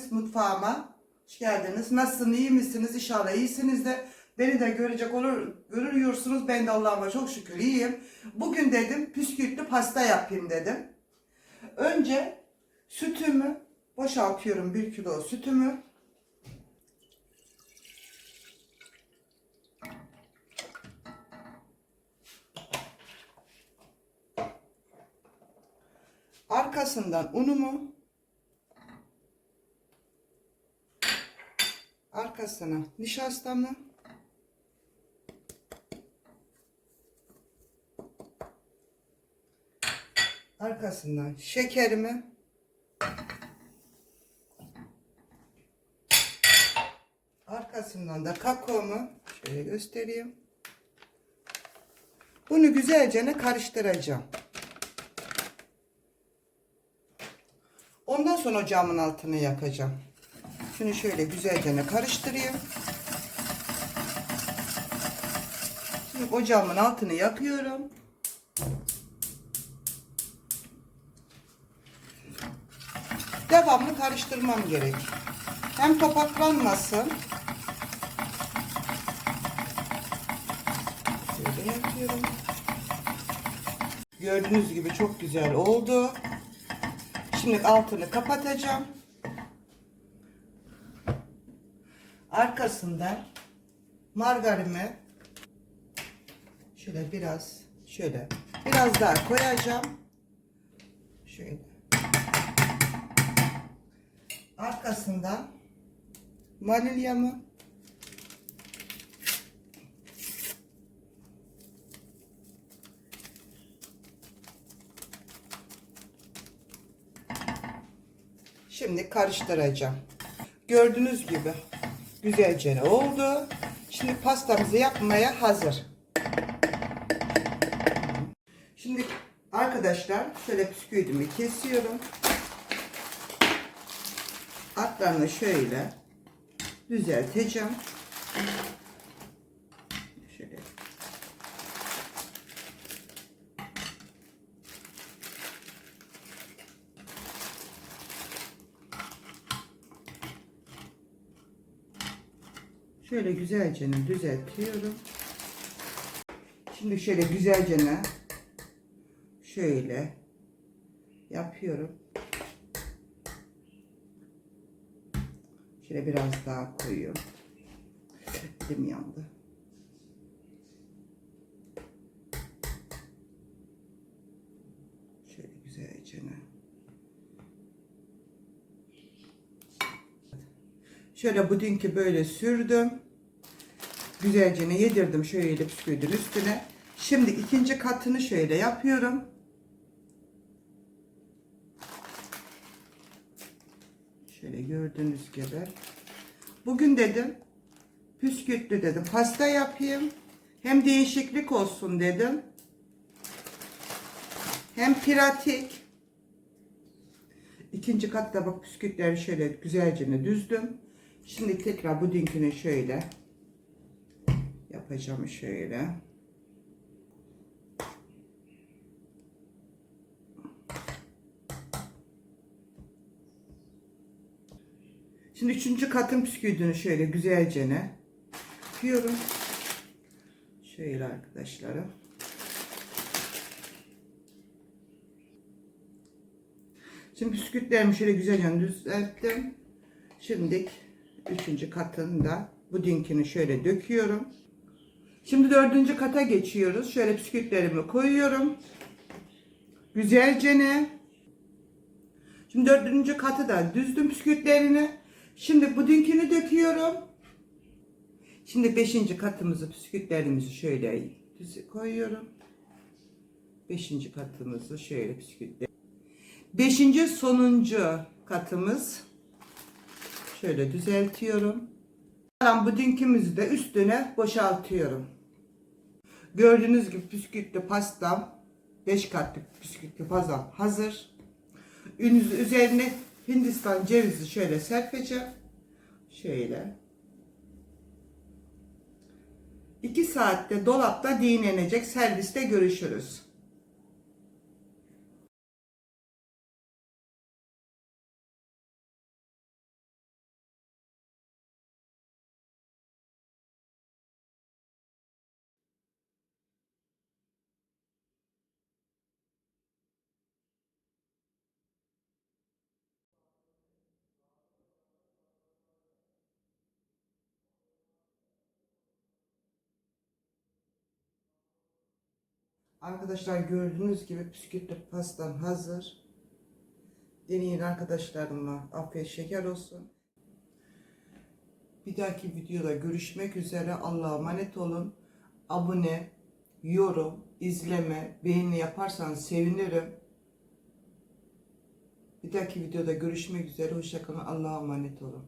Geldiniz mutfağıma. Hoş geldiniz. Nasılsınız? iyi misiniz? İnşallah iyisiniz de beni de görecek olur, görüyorsunuz. Ben de Allah'ıma çok şükür iyiyim. Bugün dedim püskürtlü pasta yapayım dedim. Önce sütümü boşaltıyorum. Bir kilo sütümü. Arkasından unumu arkasına nişastamı arkasından şekerimi arkasından da kakaomu şöyle göstereyim. Bunu güzelce karıştıracağım. Ondan sonra ocağımın altını yakacağım. Şunu şöyle güzelce karıştırayım. Şimdi ocağımın altını yakıyorum. Devamlı karıştırmam gerek. Hem topaklanmasın. Şöyle yapıyorum. Gördüğünüz gibi çok güzel oldu. Şimdi altını kapatacağım. Arkasından margarimi şöyle biraz şöyle biraz daha koyacağım. Şöyle. Arkasından vanilyamı Şimdi karıştıracağım. Gördüğünüz gibi güzelce oldu. Şimdi pastamızı yapmaya hazır. Şimdi arkadaşlar şöyle bisküvimi kesiyorum. Altlarını şöyle düzelteceğim. Şöyle Şöyle güzelce düzeltiyorum. Şimdi şöyle güzelce şöyle yapıyorum. Şöyle biraz daha koyuyorum. Elim yandı. Şöyle güzelce Şöyle budinki böyle sürdüm. Güzelce yedirdim şöyle bisküvinin üstüne. Şimdi ikinci katını şöyle yapıyorum. Şöyle gördüğünüz gibi. Bugün dedim püskürtlü dedim pasta yapayım. Hem değişiklik olsun dedim. Hem pratik. İkinci katta bak püskürtleri şöyle güzelce düzdüm. Şimdi tekrar budinkini şöyle yapacağım şöyle. Şimdi üçüncü katın püskürdüğünü şöyle güzelce ne yapıyorum. Şöyle arkadaşlarım. Şimdi bisküvitlerimi şöyle güzelce düzelttim. Şimdi üçüncü katında budinkini şöyle döküyorum. Şimdi dördüncü kata geçiyoruz. Şöyle bisküvitlerimi koyuyorum. Güzelce ne? Şimdi dördüncü katı da düzdüm bisküvitlerini. Şimdi budinkini döküyorum. Şimdi beşinci katımızı bisküvitlerimizi şöyle koyuyorum. Beşinci katımızı şöyle bisküvitler. Beşinci sonuncu katımız şöyle düzeltiyorum. Kalan budinkimizi de üstüne boşaltıyorum. Gördüğünüz gibi bisküvitli pastam 5 katlı bisküvitli pastam hazır. Üzerine Hindistan cevizi şöyle serpeceğim. Şöyle. 2 saatte dolapta dinlenecek. Serviste görüşürüz. Arkadaşlar gördüğünüz gibi püskürtlü pastam hazır. Deneyin arkadaşlarıma. Afiyet şeker olsun. Bir dahaki videoda görüşmek üzere. Allah'a emanet olun. Abone, yorum, izleme, beğeni yaparsanız sevinirim. Bir dahaki videoda görüşmek üzere. Hoşçakalın. Allah'a emanet olun.